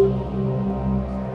えっ?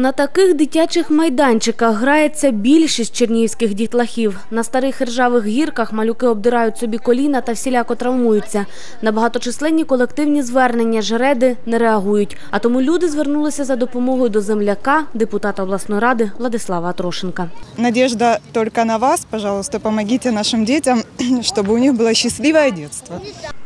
На таких дитячих майданчиках грається більшість чернігівських дітлахів. На старих ржавих гірках малюки обдирають собі коліна та всіляко травмуються. На багаточисленні колективні звернення жреди не реагують. А тому люди звернулися за допомогою до земляка, депутата обласної ради Владислава Атрошенка. Надежда только на вас, пожалуйста, помогите нашим детям, чтобы у них было счастливое детство.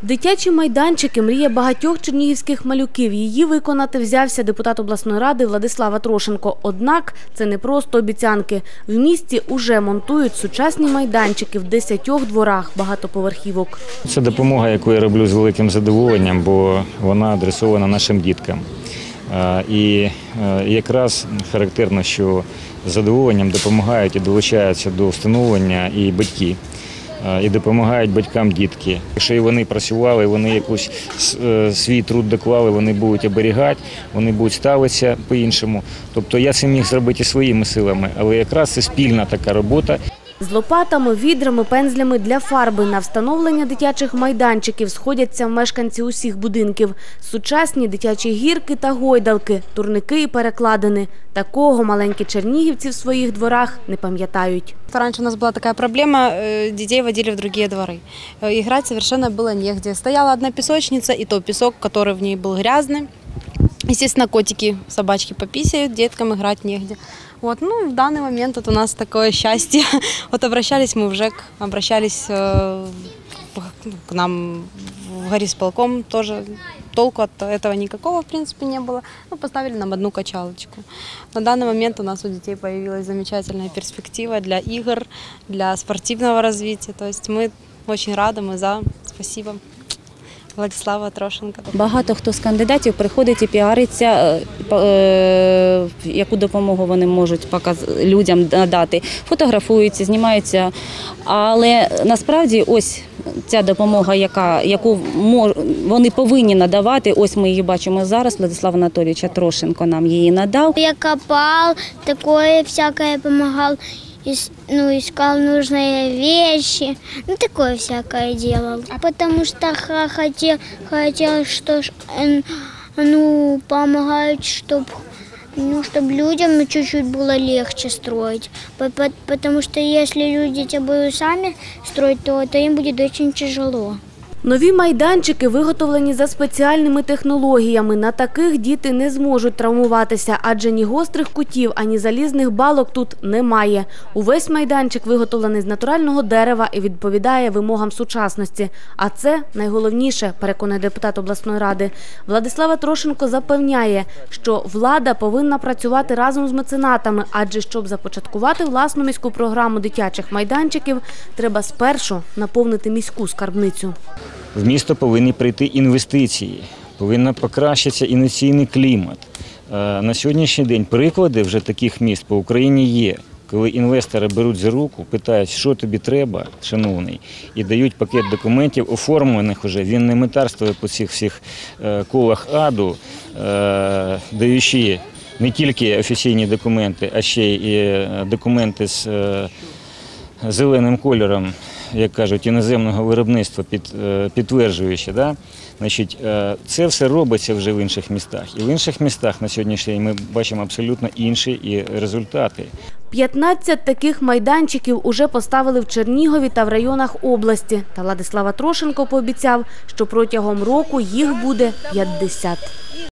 Дитячі майданчики – мрія багатьох чернігівських малюків. Її виконати взявся депутат обласної ради Владислав Атрошенко. Однак це не просто обіцянки. В місті уже монтують сучасні майданчики в десятьох дворах багатоповерхівок. Це допомога, яку я роблю з великим задоволенням, бо вона адресована нашим діткам. І якраз характерно, що задоволенням допомагають і долучаються до встановлення і батьки. Е, І допомагають батькам дітки. Якщо і вони працювали, вони якусь е, свій труд доклали, вони будуть оберігати, вони будуть ставитися по-іншому. Тобто я це міг зробити своїми силами, але якраз це спільна така робота. З лопатами, відрами, пензлями для фарби на встановлення дитячих майданчиків сходяться мешканці усіх будинків. Сучасні дитячі гірки та гойдалки, турники і перекладини. Такого маленькі чернігівці в своїх дворах не пам'ятають. Раньше у нас была такая проблема, э, детей водили в другие дворы. Э, Играть совершенно было негде. Стояла одна песочница, и то песок, который в ней был грязный. Естественно, котики, собачки пописают, деткам играть негде. Вот, ну, в данный момент вот у нас такое счастье. Вот обращались мы в ЖЭК, обращались э, к нам в горисполком тоже. Толку от этого никакого, в принципе, не было. Ну, поставили нам одну качалочку. На данный момент у нас у детей появилась замечательная перспектива для игр, для спортивного развития. То есть мы очень рады, мы за. Спасибо. Владислава Трошенко. Багато хто з кандидатів приходить і піариться, е, по- е, яку допомогу вони можуть показ- людям надати. Фотографуються, знімаються. Але насправді ось ця допомога, яка, яку вони повинні надавати, ось ми її бачимо зараз. Владислав Анатолійович Трошенко нам її надав. Я копал, такое всякое помогал, ис- ну, искал нужные вещи, ну, такое всякое делал. Потому что ха- хотел, хотел что ж, ну, помогать, чтобы ну, чтобы людям чуть-чуть было легче строить. По- по- Потому что если люди те будут сами строить, то это им будет очень тяжело. Нові майданчики виготовлені за спеціальними технологіями. На таких діти не зможуть травмуватися, адже ні гострих кутів, ані залізних балок тут немає. Увесь майданчик виготовлений з натурального дерева і відповідає вимогам сучасності. А це найголовніше, переконує депутат обласної ради. Владислава Трошенко запевняє, що влада повинна працювати разом з меценатами, адже щоб започаткувати власну міську програму дитячих майданчиків, треба спершу наповнити міську скарбницю. В місто повинні прийти інвестиції, повинен покращитися інвестиційний клімат. Е, На сьогоднішній день приклади вже таких міст по Україні є. Коли інвестори беруть за руку, питають, що тобі треба, шановний, і дають пакет документів, оформлених уже, він не метарствує по цих всіх е, колах аду, е, даючи не тільки офіційні документи, а ще й документи з зеленим кольором, як кажуть, іноземного виробництва під, е, підтверджуючи. Да? Значить, е, це все робиться вже в інших містах. І в інших містах на сьогоднішній день ми бачимо абсолютно інші і результати. 15 таких майданчиків уже поставили в Чернігові та в районах області. Та Владислава Трошенко пообіцяв, що протягом року їх буде 50.